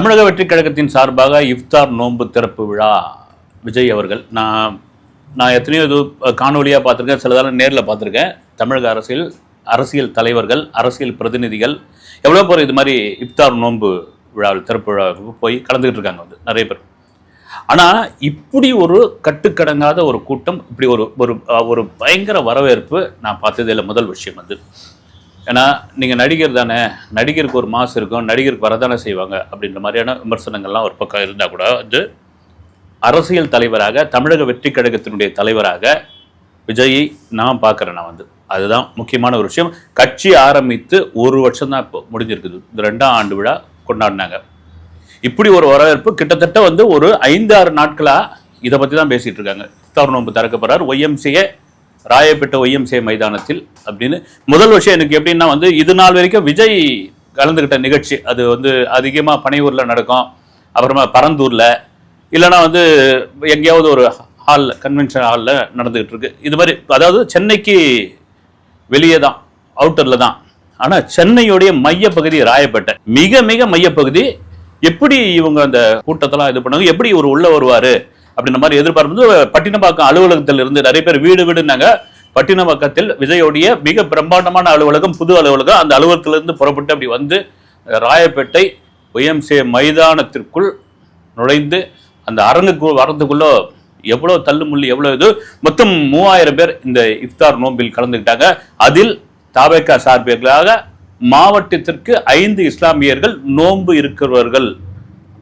தமிழக வெற்றிக் கழகத்தின் சார்பாக இஃப்தார் நோன்பு திறப்பு விழா. விஜய் அவர்கள் நான் நான் எத்தனையோ இது காணொலியாக பார்த்துருக்கேன் சிலதெல்லாம் நேரில் பார்த்துருக்கேன். தமிழக அரசியல் அரசியல் தலைவர்கள் அரசியல் பிரதிநிதிகள் எவ்வளோ பேர் இது மாதிரி இஃப்தார் நோன்பு விழாவில் திறப்பு விழாவுக்கு போய் கலந்துக்கிட்டு இருக்காங்க வந்து நிறைய பேர். ஆனால் இப்படி ஒரு கட்டுக்கடங்காத ஒரு கூட்டம் இப்படி ஒரு ஒரு ஒரு பயங்கர வரவேற்பு நான் பார்த்ததில் முதல் விஷயம் வந்து. ஏன்னா நீங்கள் நடிகர் தானே நடிகருக்கு ஒரு மாசு இருக்கும் நடிகருக்கு வரதானே செய்வாங்க அப்படின்ற மாதிரியான விமர்சனங்கள்லாம் ஒரு பக்கம் இருந்தால் கூட வந்து அரசியல் தலைவராக தமிழக வெற்றி கழகத்தினுடைய தலைவராக விஜயை நான் பார்க்குறேன் நான் வந்து. அதுதான் முக்கியமான ஒரு விஷயம். கட்சி ஆரம்பித்து ஒரு வருஷம் தான் இப்போ முடிஞ்சிருக்குது. இந்த ரெண்டாம் ஆண்டு விழா கொண்டாடினாங்க. இப்படி ஒரு வரவேற்பு கிட்டத்தட்ட வந்து ஒரு ஐந்து ஆறு நாட்களாக இதை பற்றி தான் பேசிகிட்டு இருக்காங்க. இஃப்தார் நோன்பு திறக்க போகிறார் ராயப்பேட்டை ஒய்எம்சே மைதானத்தில் அப்படின்னு. முதல் விஷயம் எனக்கு எப்படின்னா வந்து இது நாள் வரைக்கும் விஜய் கலந்துக்கிட்ட நிகழ்ச்சி. அது வந்து அதிகமாக பனையூரில் நடக்கும். அப்புறமா பரந்தூரில். இல்லைன்னா வந்து எங்கேயாவது ஒரு ஹாலில் கன்வென்ஷன் ஹாலில் நடந்துக்கிட்டு இருக்கு. இது மாதிரி அதாவது சென்னைக்கு வெளியே தான் அவுட்டரில் தான். ஆனால் சென்னையுடைய மையப்பகுதி ராயப்பேட்டை. மிக மிக மையப்பகுதி. எப்படி இவங்க அந்த கூட்டத்தெல்லாம் இது பண்ணாங்க எப்படி இவர் உள்ளே வருவார்? அப்படின்ற மாதிரி எதிர்பார்ப்பு பட்டினப்பாக்கம் அலுவலகத்தில் இருந்து நிறைய பேர் வீடு வீடுனாங்க பட்டினப்பாக்கத்தில் விஜயோடைய மிக பிரம்மாண்டமான அலுவலகம் புது அலுவலகம் அந்த அலுவலகத்திலிருந்து புறப்பட்டு அப்படி வந்து ராயப்பேட்டை ஒய்எம்சே மைதானத்திற்குள் நுழைந்து அந்த அரங்குக்கு வரதுக்குள்ள எவ்வளோ தள்ளுமுள்ளி எவ்வளோ இது மொத்தம் மூவாயிரம் பேர் இந்த இஃப்தார் நோம்பில் கலந்துக்கிட்டாங்க. அதில் தாபேக்கா சார்பியர்களாக மாவட்டத்திற்கு ஐந்து இஸ்லாமியர்கள் நோன்பு இருக்கிறவர்கள்.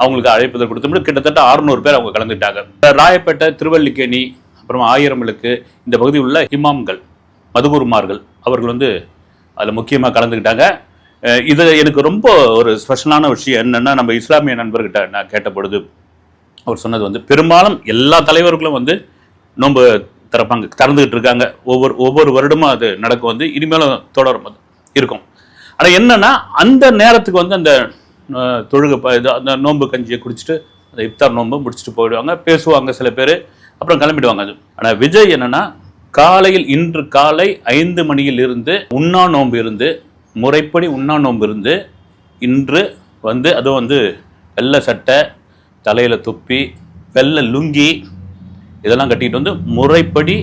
அவங்களுக்கு அழைப்புதல் கொடுத்தோம்னா கிட்டத்தட்ட அறுநூறு பேர் அவங்க கலந்துட்டாங்க ராயப்பேட்டை திருவல்லிக்கேணி அப்புறம் ஆயிரம்களுக்கு இந்த பகுதியில் உள்ள இமாம்கள் மதுகுருமார்கள் அவர்கள் வந்து அதில் முக்கியமாக கலந்துக்கிட்டாங்க. இது எனக்கு ரொம்ப ஒரு ஸ்பெஷலான விஷயம் என்னென்னா நம்ம இஸ்லாமிய நண்பர்கிட்ட நான் கேட்டபொழுது அவர் சொன்னது வந்து பெரும்பாலும் எல்லா தலைவர்களும் வந்து நோன்பு திறப்பாங்க திறந்துக்கிட்டு இருக்காங்க. ஒவ்வொரு ஒவ்வொரு வருடமும் அது நடக்கும் வந்து இனிமேலும் தொடரும் அது இருக்கும். ஆனால் என்னென்னா அந்த நேரத்துக்கு வந்து அந்த தொழுகை ப- இது அந்த நோன்பு கஞ்சியை குடிச்சிட்டு அந்த இஃப்தார் நோன்பு முடிச்சுட்டு போயிடுவாங்க. பேசுவாங்க சில பேர் அப்புறம் கிளம்பிடுவாங்க அது. ஆனால் விஜய் என்னென்னா காலையில் இன்று காலை ஐந்து மணியில் இருந்து உண்ணா நோன்பு இருந்து முறைப்படி உண்ணா நோன்பு இருந்து இன்று வந்து அதுவும் வந்து வெள்ளை சட்டை தலையில் தொப்பி வெள்ளை லுங்கி இதெல்லாம் கட்டிக்கிட்டு வந்து முறைப்படி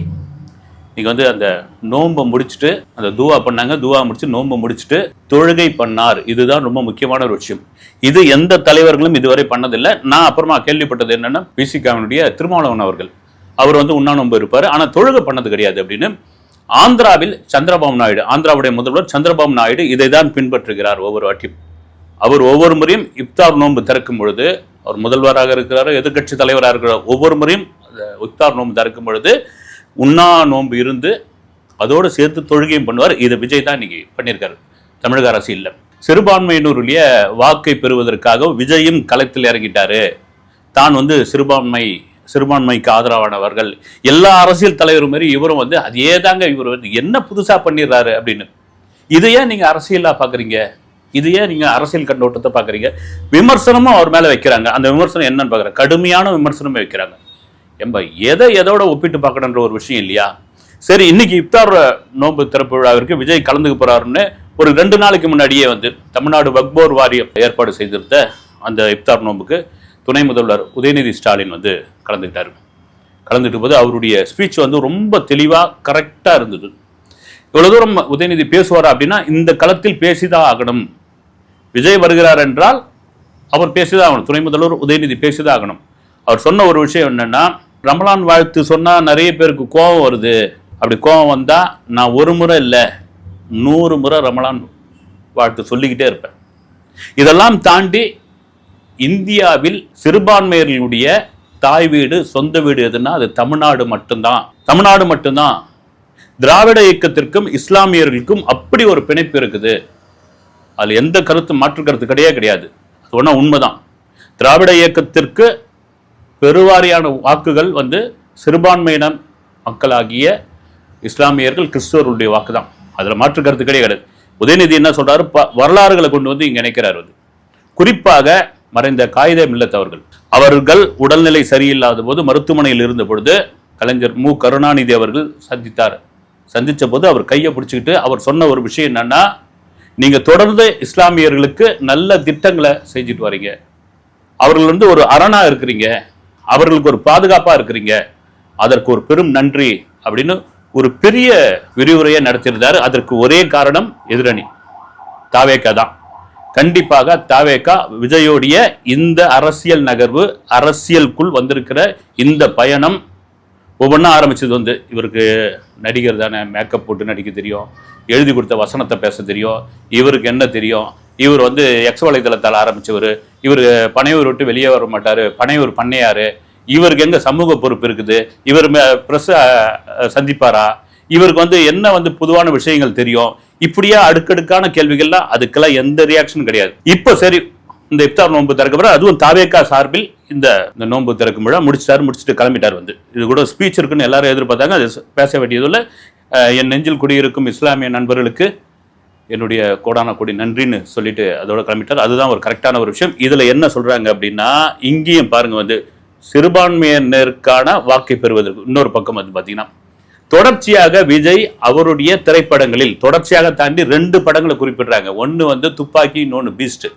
இன்றைக்கி வந்து அந்த நோன்பை முடிச்சுட்டு அந்த துவா பண்ணாங்க. துவா முடிச்சு நோன்பை முடிச்சுட்டு தொழுகை பண்ணார். இதுதான் ரொம்ப முக்கியமான ஒரு விஷயம். இது எந்த தலைவர்களும் இதுவரை பண்ணதில்லை. நான் அப்புறமா கேள்விப்பட்டது என்னன்னா பிசிகாவினுடைய திருமாவளவன் அவர்கள். அவர் வந்து உண்ணா நோன்பு இருப்பார். ஆனால் தொழுகை பண்ணது கிடையாது அப்படின்னு. ஆந்திராவில் சந்திரபாபு நாயுடு ஆந்திராவுடைய முதல்வர் சந்திரபாபு நாயுடு இதை தான் பின்பற்றுகிறார் ஒவ்வொரு வாட்டியும். அவர் ஒவ்வொரு முறையும் இப்தார் நோன்பு திறக்கும் பொழுது அவர் முதல்வராக இருக்கிறாரோ எதிர்க்கட்சி தலைவராக இருக்கிறார் ஒவ்வொரு முறையும் இப்தார் நோன்பு திறக்கும் பொழுது உண்ணா நோன்பு இருந்து அதோடு சேர்த்து தொழுகையும் பண்ணுவார். இதை விஜய் தான் இன்னைக்கு பண்ணியிருக்காரு. தமிழக அரசியலில் சிறுபான்மையினருடைய வாக்கை பெறுவதற்காக விஜயும் களத்தில் இறங்கிட்டாரு. தான் வந்து சிறுபான்மை சிறுபான்மைக்கு ஆதரவானவர்கள். எல்லா அரசியல் தலைவரும் மாரி இவரும் வந்து அதே தாங்க இவர் வந்து என்ன புதுசாக பண்ணிடுறாரு அப்படின்னு. இதை ஏன் அரசியலாக பார்க்குறீங்க இதையே நீங்கள் அரசியல் கண்ணோட்டத்தை பார்க்குறீங்க விமர்சனமும் அவர் மேலே வைக்கிறாங்க. அந்த விமர்சனம் என்னன்னு பார்க்குறேன் கடுமையான விமர்சனமே வைக்கிறாங்க. எம்ப எதை எதோட ஒப்பிட்டு பார்க்கணுன்ற ஒரு விஷயம் இல்லையா? சரி இன்னைக்கு இப்தார் நோன்பு திறப்பு விழாவிற்கு விஜய் கலந்துக்க போறாருன்னு ஒரு ரெண்டு நாளைக்கு முன்னாடியே வந்து தமிழ்நாடு வக்போர் வாரியம் ஏற்பாடு செய்திருந்த அந்த இப்தார் நோன்புக்கு துணை முதல்வர் உதயநிதி ஸ்டாலின் வந்து கலந்துக்கிட்டாரு. கலந்துட்டு போது அவருடைய ஸ்பீச் வந்து ரொம்ப தெளிவாக கரெக்டாக இருந்தது. இவ்வளோ தூரம் உதயநிதி பேசுவார் அப்படின்னா இந்த களத்தில் பேசிதான் ஆகணும். விஜய் வருகிறார் என்றால் அவர் பேசிதான் ஆகணும். துணை முதல்வர் உதயநிதி பேசிதான் ஆகணும். அவர் சொன்ன ஒரு விஷயம் என்னென்னா ரமலான் வாழ்த்து சொன்னால் நிறைய பேருக்கு கோபம் வருது. அப்படி கோபம் வந்தால் நான் ஒரு முறை இல்லை நூறு முறை ரமலான் வாழ்த்து சொல்லிக்கிட்டே இருப்பேன். இதெல்லாம் தாண்டி இந்தியாவில் சிறுபான்மையர்களுடைய தாய் வீடு சொந்த வீடு எதுன்னா அது தமிழ்நாடு மட்டும்தான். தமிழ்நாடு மட்டும்தான். திராவிட இயக்கத்திற்கும் இஸ்லாமியர்களுக்கும் அப்படி ஒரு பிணைப்பு இருக்குது. அதில் எந்த கருத்து மாற்று கருத்து கிடையாது. கிடையாது அது ஒன்றா உண்மைதான். திராவிட இயக்கத்திற்கு பெருவாரியான வாக்குகள் வந்து சிறுபான்மையின மக்களாகிய இஸ்லாமியர்கள் கிறிஸ்தவர்களுடைய வாக்கு தான் அதில் மாற்று கருத்து கிடையாது. உதயநிதி என்ன சொல்றாரு? ப வரலாறுகளை கொண்டு வந்து இங்கே நினைக்கிறார் வந்து குறிப்பாக மறைந்த காகித மில்லத் அவர்கள். அவர்கள் உடல்நிலை சரியில்லாத போது மருத்துவமனையில் இருந்த பொழுது கலைஞர் மு. கருணாநிதி அவர்கள் சந்தித்தார். சந்தித்த போது அவர் கையை பிடிச்சிக்கிட்டு அவர் சொன்ன ஒரு விஷயம் என்னன்னா நீங்க தொடர்ந்து இஸ்லாமியர்களுக்கு நல்ல திட்டங்களை செஞ்சுட்டு வரீங்க. அவர்கள் வந்து ஒரு அரணா இருக்கிறீங்க. அவர்களுக்கு ஒரு பாதுகாப்பாக இருக்கிறீங்க. அதற்கு ஒரு பெரும் நன்றி அப்படின்னு ஒரு பெரிய விரிவுரையை நடத்தியிருந்தாரு. அதற்கு ஒரே காரணம் எதிரணி. தாவேக்கா தான். கண்டிப்பாக தாவேக்கா விஜயோடைய இந்த அரசியல் நகர்வு அரசியலுக்குள் வந்திருக்கிற இந்த பயணம் ஒவ்வொன்றா ஆரம்பிச்சது வந்து இவருக்கு நடிகர் தானே மேக்கப் போட்டு நடிக்க தெரியும் எழுதி கொடுத்த வசனத்தை பேச தெரியும் இவருக்கு என்ன தெரியும் இவர் வந்து எக்ஸ் வலைதளத்தால் ஆரம்பித்தவர் இவர் பனையூர் விட்டு வெளியே வர மாட்டார். பனையூர் பண்ணையார். இவருக்கு எங்கே சமூக பொறுப்பு இருக்குது? இவர் ப்ரெஸ் சந்திப்பாரா? இவருக்கு வந்து என்ன வந்து பொதுவான விஷயங்கள் தெரியும்? இப்படியா அடுக்கடுக்கான கேள்விகள்லாம் அதுக்கெல்லாம் எந்த ரியாக்ஷனும் கிடையாது. இப்போ சரி இந்த இப்தார் நோன்பு திறக்கப்பட அதுவும் தாவேக்கா சார்பில் இந்த இந்த நோன்பு திறக்கும் விழா முடிச்சிட்டார் முடிச்சுட்டு கிளம்பிட்டார் வந்து. இது கூட ஸ்பீச் இருக்குன்னு எல்லாரும் எதிர்பார்த்தாங்க அது பேச வேண்டியதில் என் நெஞ்சில் குடியிருக்கும் இஸ்லாமிய நண்பர்களுக்கு என்னுடைய கோடான கொடி நன்றின்னு சொல்லிட்டு அதோட கிளம்பிட்டார். அதுதான் ஒரு கரெக்டான ஒரு விஷயம். இதில் என்ன சொல்கிறாங்க அப்படின்னா இங்கேயும் பாருங்க வந்து சிறுபான்மையினருக்கான வாக்கை பெறுவதற்கு இன்னொரு பக்கம் வந்து பார்த்தீங்கன்னா தொடர்ச்சியாக விஜய் அவருடைய திரைப்படங்களில் தொடர்ச்சியாக தாண்டி ரெண்டு படங்களை குறிப்பிடுறாங்க. ஒன்று வந்து துப்பாக்கி இன்னொன்னு பீஸ்ட்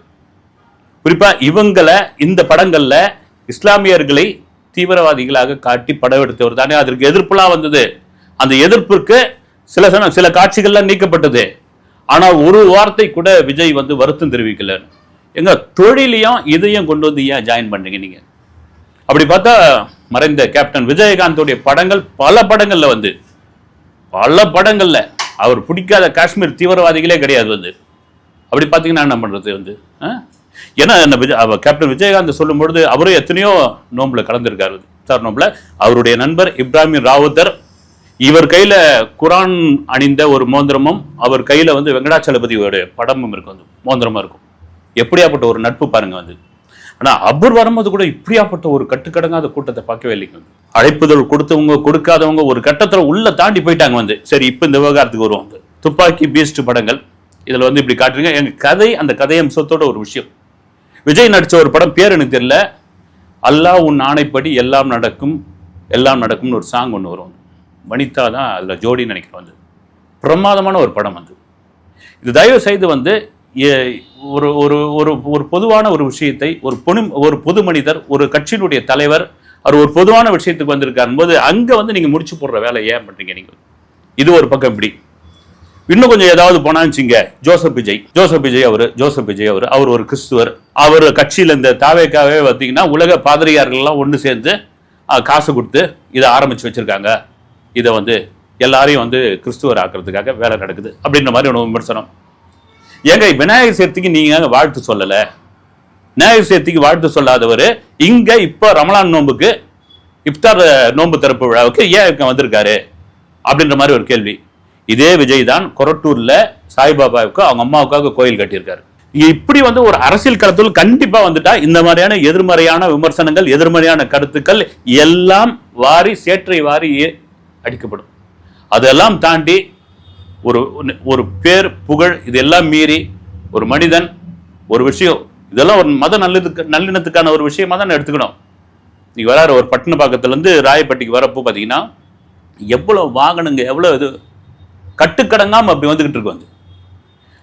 குறிப்பாக இவங்களை இந்த படங்களில் இஸ்லாமியர்களை தீவிரவாதிகளாக காட்டி படம் எடுத்தவர் தானே. அதற்கு எதிர்ப்புலாம் வந்தது. அந்த எதிர்ப்பிற்கு சில சம சில காட்சிகள்லாம் நீக்கப்பட்டது. ஆனால் ஒரு வார்த்தை கூட விஜய் வந்து வருத்தம் தெரிவிக்கல. எங்க தொழிலையும் இதையும் கொண்டு வந்து ஏன் ஜாயின் பண்ணீங்க நீங்க? அப்படி பார்த்தா மறைந்த கேப்டன் விஜயகாந்தோடைய படங்கள் பல படங்கள்ல வந்து பல படங்கள்ல அவர் பிடிக்காத காஷ்மீர் தீவிரவாதிகளே கிடையாது வந்து. அப்படி பார்த்தீங்கன்னா என்ன பண்ணுறது வந்து ஆ? ஏன்னா என்ன விஜய் அவர் கேப்டன் விஜயகாந்த் சொல்லும்பொழுது அவரும் எத்தனையோ நோம்பில் கலந்துருக்காரு. சார் நோம்பில் அவருடைய நண்பர் இப்ராஹிம் ராவுத்தர் இவர் கையில குரான் அணிந்த ஒரு மோந்திரமும் அவர் கையில வந்து வெங்கடாச்சலபதியோட படமும் இருக்கும். வந்து மோந்திரமா இருக்கும். எப்படியாப்பட்ட ஒரு நட்பு பாருங்க வந்து. ஆனா அவர் வரும்போது கூட இப்படியாப்பட்ட ஒரு கட்டுக்கடங்காத கூட்டத்தை பார்க்கவே இல்லைங்க அழைப்புதல் கொடுத்தவங்க கொடுக்காதவங்க ஒரு கட்டத்துல உள்ள தாண்டி போயிட்டாங்க வந்து. சரி இப்போ இந்த விவகாரத்துக்கு வருவோம் வந்து. துப்பாக்கி பீஸ்ட் படங்கள். இதுல வந்து இப்படி காட்டுறீங்க. எங்க கதை அந்த கதை அம்சத்தோட ஒரு விஷயம். விஜய் நடிச்ச ஒரு படம் பேர் எனக்கு தெரியல. அல்லாஹ் உன் ஆணைப்படி எல்லாம் நடக்கும் எல்லாம் நடக்கும்னு ஒரு சாங் ஒன்று வரும். வனிதா தான் அதில் ஜோடின்னு நினைக்கிறேன் வந்து பிரமாதமான ஒரு படம் வந்து இது தயவு செய்து வந்து ஒரு ஒரு ஒரு ஒரு பொதுவான ஒரு விஷயத்தை ஒரு பொனு ஒரு பொது மனிதர் ஒரு கட்சியினுடைய தலைவர் அவர் ஒரு பொதுவான விஷயத்துக்கு வந்திருக்காருன்னு போது அங்கே வந்து நீங்கள் முடிச்சு போடுற வேலை ஏன் பண்ணுறீங்க நீங்கள் இது ஒரு பக்கம் இப்படி. இன்னும் கொஞ்சம் ஏதாவது போனாச்சுங்க ஜோசப் விஜய். ஜோசப் விஜய் அவர் ஜோசப் விஜய் அவர் அவர் ஒரு கிறிஸ்துவர். அவர் கட்சியில் இந்த தாவேக்காவே பார்த்தீங்கன்னா உலக பாதிரியார்கள்லாம் ஒன்று சேர்ந்து காசு கொடுத்து இதை ஆரம்பித்து வச்சுருக்காங்க. இதை வந்து எல்லாரையும் வந்து கிறிஸ்துவர் ஆக்குறதுக்காக வேலை நடக்குது அப்படின்ற மாதிரி ஒரு விமர்சனம். ஏங்க விநாயகர் சதுர்த்திக்கு நீங்க வாழ்த்து சொல்லலை? விநாயகர் சதுர்த்திக்கு வாழ்த்து சொல்லாதவர் இங்க இப்போ ரமலான் நோன்புக்கு இப்தார் நோன்பு திறப்பு விழாவுக்கு ஏன் வந்திருக்காரு? அப்படின்ற மாதிரி ஒரு கேள்வி. இதே விஜய் தான் கொரட்டூர்ல சாய்பாபாவுக்கு அவங்க அம்மாவுக்காக கோயில் கட்டியிருக்காரு. இப்படி வந்து ஒரு அரசியல் களத்தில் கண்டிப்பா வந்துட்டா இந்த மாதிரியான எதிர்மறையான விமர்சனங்கள் எதிர்மறையான கருத்துக்கள் எல்லாம் வாரி சேற்றை வாரி ஏ- அடிக்கப்படும். அதெல்லாம் தாண்டி ஒரு ஒரு பேர் புகழ் இதெல்லாம் மீறி ஒரு மனிதன் ஒரு விஷயம் இதெல்லாம் ஒரு மத நல்லதுக்கு நல்லிணத்துக்கான ஒரு விஷயமா தான் எடுத்துக்கணும். நீ வராரு ஒரு பட்டின பாக்கத்துலேருந்து ராயப்பட்டிக்கு வரப்போ பார்த்தீங்கன்னா எவ்வளோ வாகனங்க எவ்வளோ இது கட்டுக்கடங்காமல் அப்படி வந்துக்கிட்டு இருக்கு வந்து.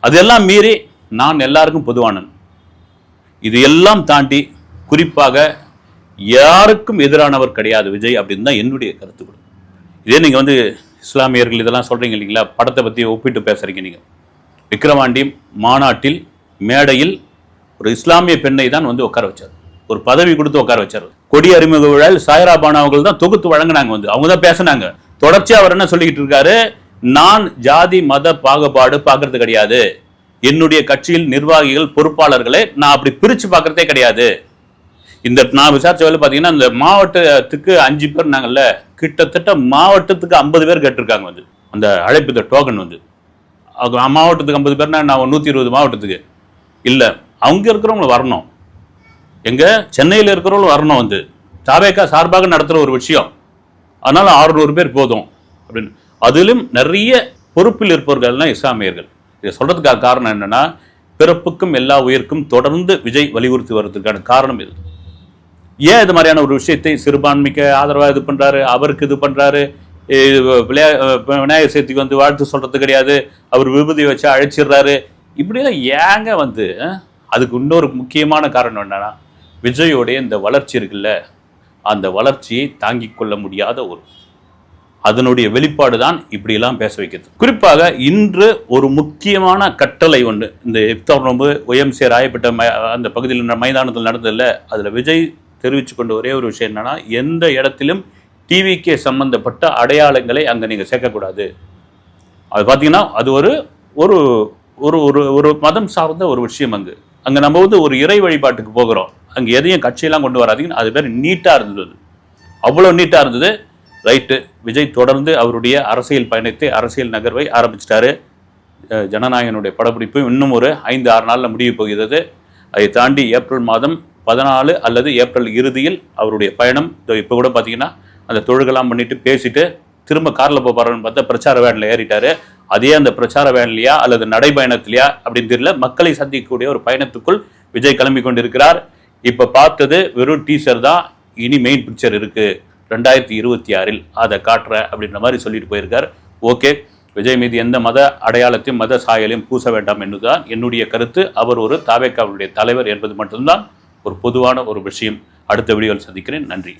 அதெல்லாம் மீறி நான் எல்லாருக்கும் பொதுவானன். இது எல்லாம் தாண்டி குறிப்பாக யாருக்கும் எதிரானவர் கிடையாது விஜய் அப்படின்னு தான் என்னுடைய கருத்து கொடுக்கும் இதே நீங்கள் வந்து இஸ்லாமியர்கள் இதெல்லாம் சொல்கிறீங்க இல்லைங்களா? படத்தை பற்றி ஒப்பிட்டு பேசுகிறீங்க நீங்கள் விக்ரவாண்டி மாநாட்டில் மேடையில் ஒரு இஸ்லாமிய பெண்ணை தான் வந்து உட்கார வச்சார். ஒரு பதவி கொடுத்து உட்கார வச்சார். கொடி அறிமுக விழாவில் சாயரா பானு அவர்கள் தான் தொகுத்து வழங்கினாங்க வந்து. அவங்க தான் பேசினாங்க. தொடர்ச்சியாக அவர் என்ன சொல்லிக்கிட்டு இருக்காரு? நான் ஜாதி மத பாகுபாடு பார்க்கறது கிடையாது. என்னுடைய கட்சியில் நிர்வாகிகள் பொறுப்பாளர்களை நான் அப்படி பிரித்து பார்க்கறதே கிடையாது. இந்த நான் விசாரிச்ச வேலை பார்த்தீங்கன்னா இந்த மாவட்டத்துக்கு அஞ்சு பேர் நாங்கள்ல கிட்டத்தட்ட மாவட்டத்துக்கு ஐம்பது பேர் கேட்டிருக்காங்க வந்து. அந்த அழைப்பு இந்த டோக்கன் வந்து. மாவட்டத்துக்கு ஐம்பது பேர்னா நான் நூற்றி இருபது மாவட்டத்துக்கு? இல்லை. அவங்க இருக்கிறவங்க வரணும். எங்கே? சென்னையில் இருக்கிறவங்க வரணும் வந்து. தாவேக்கா சார்பாக நடத்துகிற ஒரு விஷயம். அதனால் ஆறுநூறு பேர் போதும். அப்படின்னு. அதிலும் நிறைய பொறுப்பில் இருப்பவர்கள்லாம் இஸ்லாமியர்கள். இதை சொல்கிறதுக்காக காரணம் என்னென்னா பிறப்புக்கும் எல்லா உயிருக்கும் தொடர்ந்து விஜய் வலியுறுத்தி வர்றதுக்கான காரணம் இது. ஏன் இது மாதிரியான ஒரு விஷயத்தை சிறுபான்மைக்கு ஆதரவாக இது பண்ணுறாரு அவருக்கு இது பண்ணுறாரு விளையா விநாயகர் சதுர்த்திக்கு வந்து வாழ்த்து சொல்கிறது கிடையாது. அவர் விபூதி வச்சு அழைச்சிடுறாரு. இப்படியெல்லாம் ஏங்க வந்து அதுக்கு இன்னொரு முக்கியமான காரணம் என்னென்னா விஜயோடைய இந்த வளர்ச்சி இருக்குல்ல அந்த வளர்ச்சியை தாங்கிக் கொள்ள முடியாத ஒரு அதனுடைய வெளிப்பாடு தான் இப்படியெல்லாம் பேச வைக்கிறது. குறிப்பாக இன்று ஒரு முக்கியமான கட்டளை ஒன்று இந்த இப்தார் நோம்பு ஒய்எம்சி ராயப்பட்ட ம- அந்த பகுதியில் ந- மைதானத்தில் நடந்ததில்ல அதில் விஜய் தெரிவித்து கொண்ட ஒரே ஒரு விஷயம் என்னென்னா எந்த இடத்திலும் டிவிக்கே சம்பந்தப்பட்ட அடையாளங்களை அங்கே நீங்கள் சேர்க்கக்கூடாது. அது பார்த்தீங்கன்னா அது ஒரு ஒரு ஒரு ஒரு ஒரு மதம் சார்ந்த ஒரு விஷயம் அங்கு. அங்கே நம்ம வந்து ஒரு இறை வழிபாட்டுக்கு போகிறோம். அங்கே எதையும் கட்சியெல்லாம் கொண்டு வராதீங்க அது பேர் நீட்டாக இருந்தது அவ்வளோ நீட்டாக இருந்தது. ரைட்டு விஜய் தொடர்ந்து அவருடைய அரசியல் பயணத்தை அரசியல் நகர்வை ஆரம்பிச்சிட்டாரு. ஜனநாயகனுடைய படப்பிடிப்பு இன்னும் ஒரு ஐந்து ஆறு நாளில் முடிய போகிறது. அதை தாண்டி ஏப்ரல் மாதம் பதினாலு அல்லது ஏப்ரல் இறுதியில் அவருடைய பயணம். இப்போ கூட பார்த்தீங்கன்னா அந்த தொழுகெல்லாம் பண்ணிட்டு பேசிட்டு திரும்ப காரில் போகிறாருன்னு பார்த்தா பிரச்சார வேனில் ஏறிட்டாரு. அதே அந்த பிரச்சார வேன்லையா அல்லது நடைபயணத்திலையா அப்படின்னு தெரியல. மக்களை சந்திக்கக்கூடிய ஒரு பயணத்துக்குள் விஜய் கிளம்பி கொண்டிருக்கிறார். இப்போ பார்த்தது வெறும் டீசர் தான். இனி மெயின் பிக்சர் இருக்குது ரெண்டாயிரத்தி இருபத்தி ஆறில் அதை காட்டுறேன் அப்படின்ற மாதிரி சொல்லிட்டு போயிருக்கார். ஓகே விஜய் மீது எந்த மத அடையாளத்தையும் மத சாயலையும் பூச வேண்டாம் என்பதுதான் என்னுடைய கருத்து அவர் ஒரு தாவேக்காவுடைய தலைவர் என்பது மட்டும்தான். ஒரு பொதுவான ஒரு விஷயம். அடுத்த வீடியோவில் சந்திக்கிறேன். நன்றி.